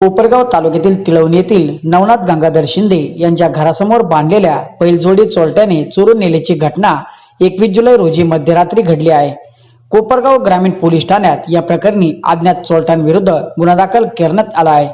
कोपरगाव तालुक्यातील तिळवणी येथील नवनाथ गंगाधर शिंदे यांच्या घरासमोर बांधलेल्या बैलजोडी चोरट्याने चोरून नेल्याची घटना एकवीस जुलै रोजी मध्यरात्री घडली आहे. कोपरगाव ग्रामीण पोलीस ठाण्यात या प्रकरणी अज्ञात चोरट्यांविरुद्ध गुन्हा दाखल करण्यात आला आहे.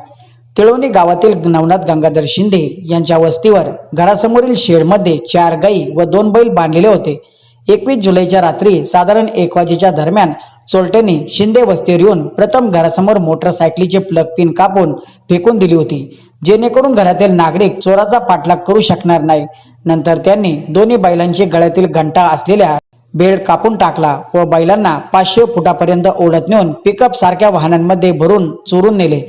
तिळवणी गावातील नवनाथ गंगाधर शिंदे यांच्या वस्तीवर घरासमोरील शेडमध्ये चार गाई व दोन बैल बांधलेले होते. एकवीस जुलैच्या रात्री साधारण एक वाजेच्या दरम्यान चोरट्यांनी शिंदे वस्तीवर येऊन प्रथम घरासमोर मोटरसायकलीचे प्लग पिन कापून फेकून दिली होती. जेणेकरून घरातील नागरिक चोराचा पाठलाग करू शकणार नाही. नंतर त्यांनी दोन्ही बैलांचे गळ्यातील घंटा असलेल्या बेड कापून टाकला व बैलांना पाचशे फुटापर्यंत ओढत नेऊन पिकअप सारख्या वाहनांमध्ये भरून चोरून नेले.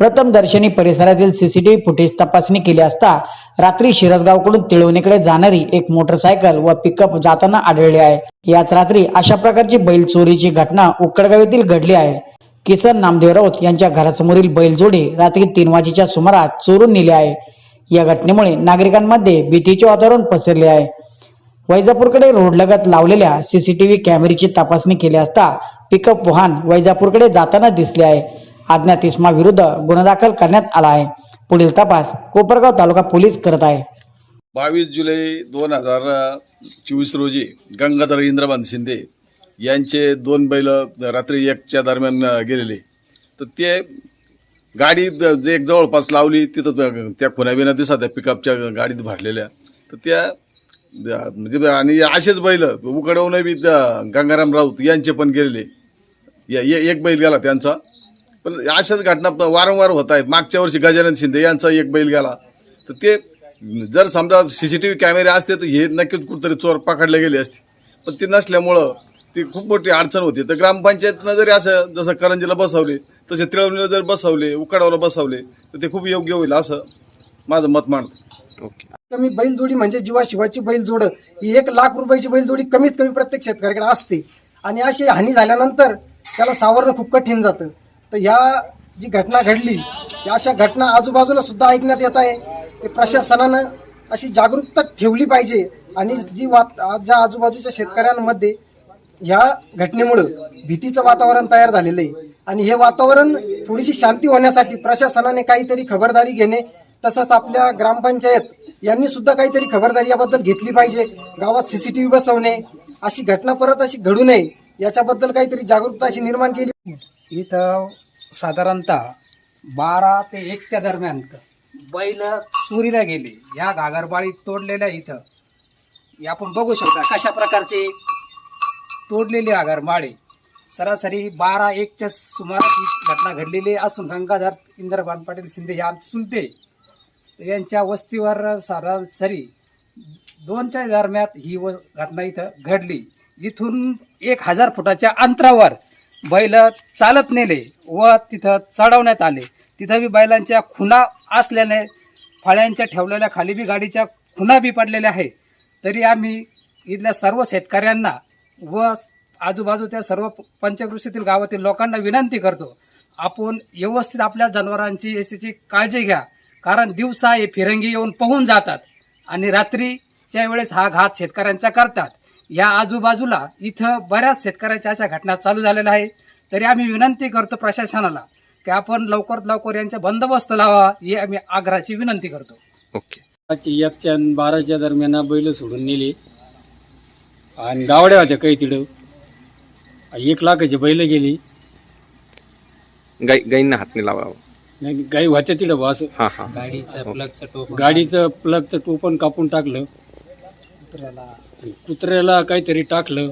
प्रथम दर्शनी परिसरातील सीसीटीव्ही फुटेज तपासणी केली असता रात्री शिरसगावकडून तिळवणीकडे जाणारी एक मोटरसायकल व पिकअप जाताना आढळले आहे. याच रात्री अशा प्रकारची बैल चोरीची घटना उक्कडगाव येथील घडली आहे. किसन नामदेव राऊत यांच्या घरासमोरील बैलजोडी रात्री तीन वाजेच्या सुमारास चोरून नेली आहे. या घटनेमुळे नागरिकांमध्ये भीतीचे वातावरण पसरले आहे. वैजापूरकडे रोडलगत लावलेल्या सीसीटीव्ही कॅमेऱ्याची तपासणी केली असता पिकअप वाहन वैजापूरकडे जाताना दिसले आहे. अज्ञात विरुद्ध गुन्हा दाखल करण्यात आला आहे. पुढील तपास कोपरगाव तालुका पोलीस करत आहे. बावीस जुलै दोन हजार चोवीस रोजी गंगाधर इंद्रबान शिंदे यांचे दोन बैल रात्री एकच्या दरम्यान गेलेले. तर ते गाडी द- जे एक जवळपास लावली तिथं त्या खुनाबिना दिसत त्या पिकअपच्या गाडीत भरलेल्या. तर त्या म्हणजे आणि असेच बैल उकडवून बी गंगाराम राऊत यांचे पण गेलेले. या- एक बैल गेला त्यांचा. पण अशाच घटना वारंवार होत आहेत. मागच्या वर्षी गजानन शिंदे यांचा एक बैल गेला. तर ते जर समजा सी सी टी व्ही कॅमेरे असते तर हे नक्कीच कुठेतरी चोर पकडले गेले असते. पण ते नसल्यामुळं ती खूप मोठी अडचण होती. तर ग्रामपंचायतनं जरी असं जसं करंजीला बसवले तसे तिळवणीला जर बसवले उकाडावला बसवले तर ते खूप योग्य होईल असं माझं मत मानतं. ओके. कमी बैलजोडी म्हणजे जीवा शिवाची बैलजोड. ही एक लाख रुपयाची बैलजोडी कमीत कमी प्रत्येक शेतकऱ्याकडे असते. आणि अशी हानी झाल्यानंतर त्याला सावरणं खूप कठीण जातं. तर ह्या जी घटना घडली या अशा घटना आजूबाजूला सुद्धा ऐकण्यात येत आहे. की प्रशासनानं अशी जागरूकता ठेवली पाहिजे आणि जी वात आज ज्या आजूबाजूच्या शेतकऱ्यांमध्ये ह्या घटनेमुळं भीतीचं वातावरण तयार झालेलं आहे. आणि हे वातावरण थोडीशी शांती होण्यासाठी प्रशासनाने काहीतरी खबरदारी घेणे तसंच आपल्या ग्रामपंचायत यांनी सुद्धा काहीतरी खबरदारी याबद्दल घेतली पाहिजे. गावात सीसीटीव्ही बसवणे अशी घटना परत अशी घडू नये याच्याबद्दल काहीतरी जागरूकता अशी निर्माण केली? इथं साधारणतः बारा ते एकच्या दरम्यान बैल चोरीला गेले. या घागरबाळीत तोडलेल्या इथं. हे आपण बघू शकता कशा प्रकारचे तोडलेली आगरमाळे सरासरी बारा एकच्या सुमारास ही घटना घडलेली असून गंगाधर इंद्रभान पाटील शिंदे या सुलते चुलते. यांच्या वस्तीवर सरासरी दोनच्या दरम्यात ही व घटना इथं घडली. जिथून एक हजार फुटाच्या अंतरावर बैल चालत नेले व तिथं चढवण्यात आले. तिथं बी बैलांच्या खुणा असल्याने फळ्यांच्या ठेवलेल्या खाली बी गाडीच्या खुणा बी पडलेल्या आहे. तरी आम्ही इथल्या सर्व शेतकऱ्यांना व आजूबाजूच्या सर्व पंचकृषीतील गावातील लोकांना विनंती करतो आपण व्यवस्थित आपल्या जनावरांची याची काळजी घ्या. कारण दिवसा हे फिरंगी येऊन पोहून जातात आणि रात्रीच्या वेळेस हा घात शेतकऱ्यांचा करतात. या आजूबाजूला इथं बऱ्याच शेतकऱ्यांच्या अशा घटना चालू झालेल्या आहे तरी आम्ही विनंती करतो प्रशासनाला की आपण लवकरात लवकर यांचा बंदोबस्त लावा ही आम्ही आग्रहाची विनंती करतो. ओके. एकच्या आणि बाराच्या दरम्यान बैल सोडून नेली. आणि गावड्या होत्या काही तिथं एक लाखाची बैल गेली. गाई गाईंना हात नाही लावावं. नाही गाई होत्या तिथं बा असं. हां हां. गाडीचं प्लगचं टोपण कापून टाकलं. कुत्र्याला. कुत्र्याला काहीतरी टाकलं.